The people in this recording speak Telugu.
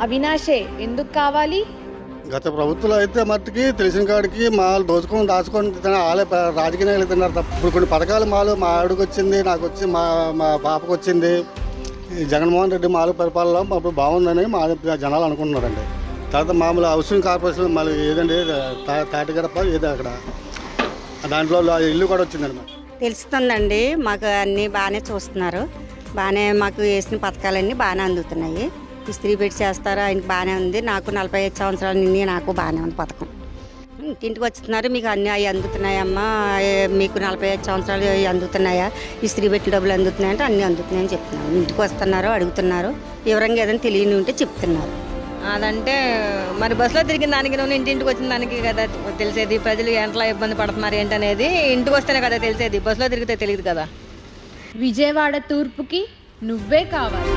అవినాషే ఎందుకు కావాలి? గత ప్రభుత్వంలో అయితే మట్టుకి తెలిసిన కాడికి మాలు దోచుకొని దాచుకొని తిన- వాళ్ళే రాజకీయ నాయకులు తిన్నారు తప్ప ఇప్పుడు కొన్ని పథకాలు మాలు మా ఆవిడకి వచ్చింది నాకు వచ్చి మా మా పాపకు వచ్చింది. జగన్మోహన్ రెడ్డి మాలు పరిపాలన అప్పుడు బాగుందని మా జనాలు అనుకుంటున్నారండి. తర్వాత మామూలు హౌసింగ్ కార్పొరేషన్ మళ్ళీ ఏదండి తా- తాటిగడప ఏదో అక్కడ. దాంట్లో ఇల్లు కూడా వచ్చిందండి మాకు. తెలుస్తుందండి మాకు అన్నీ బాగానే చూస్తున్నారు. బాగానే మాకు వేసిన పథకాలన్నీ బాగానే అందుతున్నాయి. ఇస్త్రీ పెట్టి చేస్తారు? ఆయనకి బాగానే ఉంది. నాకు నలభై ఐదు సంవత్సరాల నుండి నాకు బాగానే ఉంది పథకం. ఇంటింటికి వస్తున్నారు మీకు అన్నీ అవి అందుతున్నాయమ్మా. మీకు నలభై ఐదు సంవత్సరాలు అవి అందుతున్నాయా? ఇస్త్రీ పెట్టి డబ్బులు అందుతున్నాయంటే అన్నీ అందుతున్నాయని చెప్తున్నారు. ఇంటికి వస్తున్నారు అడుగుతున్నారు. వివరంగా ఏదైనా తెలియని ఉంటే చెప్తున్నారు. అదంటే మరి బస్సులో తిరిగిన దానికి నువ్వు ఇంటింటికి వచ్చిన దానికి కదా తెలిసేది. ప్రజలు ఎంతలా ఇబ్బంది పడుతున్నారు ఏంటనేది ఇంటికి వస్తేనే కదా తెలిసేది. బస్సులో తిరిగితే తెలియదు కదా. విజయవాడ తూర్పుకి నువ్వే కావాలి.